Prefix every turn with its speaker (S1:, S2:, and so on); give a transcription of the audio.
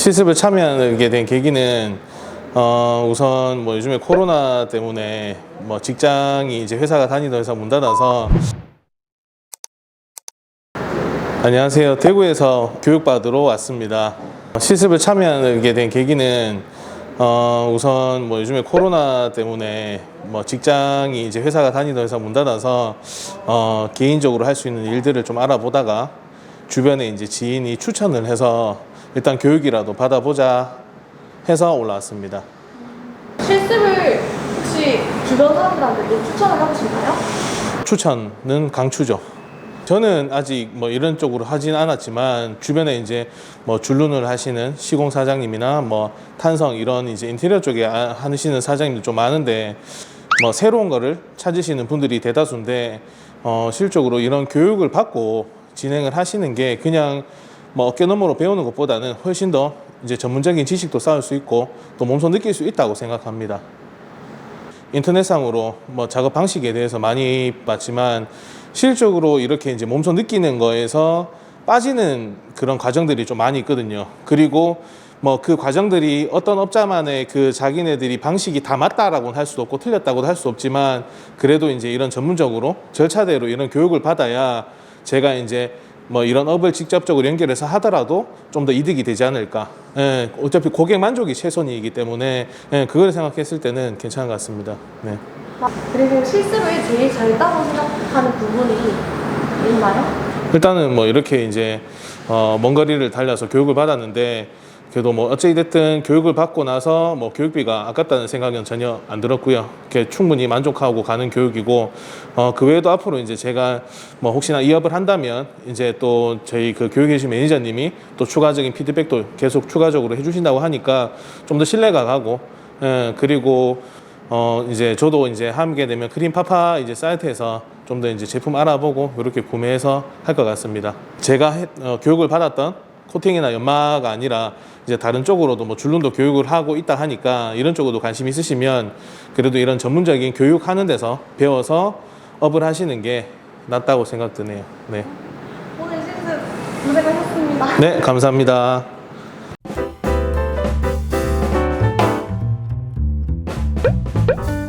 S1: 실습을 참여하게 된 계기는 어, 우선 뭐 요즘에 코로나 때문에 뭐 직장이 이제 회사가 다니던 회사 문 닫아서 안녕하세요. 대구에서 교육받으러 왔습니다. 실습을 참여하게 된 계기는 어, 우선 뭐 요즘에 코로나 때문에 뭐 직장이 이제 회사가 다니던 회사 문 닫아서 어, 개인적으로 할 수 있는 일들을 좀 알아보다가 주변에 이제 지인이 추천을 해서 일단 교육이라도 받아보자 해서 올라왔습니다.
S2: 실습을 혹시 주변 사람들한테 또 추천을 하고 싶나요?
S1: 추천은 강추죠. 저는 아직 뭐 이런 쪽으로 하진 않았지만 주변에 이제 뭐 줄눈을 하시는 시공 사장님이나 뭐 탄성 이런 이제 인테리어 쪽에 아- 하시는 사장님들 좀 많은데 뭐 새로운 거를 찾으시는 분들이 대다수인데 어 실적으로 이런 교육을 받고 진행을 하시는 게 그냥 뭐 어깨 너머로 배우는 것보다는 훨씬 더 이제 전문적인 지식도 쌓을 수 있고 또 몸소 느낄 수 있다고 생각합니다. 인터넷상으로 뭐 작업 방식에 대해서 많이 봤지만 실질적으로 이렇게 이제 몸소 느끼는 거에서 빠지는 그런 과정들이 좀 많이 있거든요. 그리고 뭐 그 과정들이 어떤 업자만의 그 자기네들이 방식이 다 맞다라고는 할 수도 없고 틀렸다고도 할 수 없지만 그래도 이제 이런 전문적으로 절차대로 이런 교육을 받아야 제가 이제 뭐 이런 업을 직접적으로 연결해서 하더라도 좀 더 이득이 되지 않을까. 예, 어차피 고객 만족이 최선이기 때문에 예, 그걸 생각했을 때는 괜찮은 것 같습니다. 네.
S2: 그리고 실습을 제일 잘했다고 생각하는 부분이 있나요?
S1: 일단은 뭐 이렇게 이제 어, 먼 거리를 달려서 교육을 받았는데 그래도 뭐 어찌 됐든 교육을 받고 나서 뭐 교육비가 아깝다는 생각은 전혀 안 들었고요. 이렇게 충분히 만족하고 가는 교육이고 어, 그 외에도 앞으로 이제 제가 뭐 혹시나 이업을 한다면 이제 또 저희 그 주신 매니저님이 또 추가적인 피드백도 계속 추가적으로 해주신다고 하니까 좀 더 신뢰가 가고 예, 그리고 어 이제 저도 이제 하게 되면 크림 파파 이제 사이트에서 좀 더 이제 제품 알아보고 이렇게 구매해서 할 것 같습니다. 제가 했- 어, 교육을 받았던 코팅이나 연마가 아니라 이제 다른 쪽으로도 뭐 줄눈도 교육을 하고 있다 하니까 이런 쪽으로도 관심 있으시면 그래도 이런 전문적인 교육하는 데서 배워서 업을 하시는 게 낫다고 생각 드네요. 네.
S2: 오늘 실습 고생하셨습니다.
S1: 네, 감사합니다. you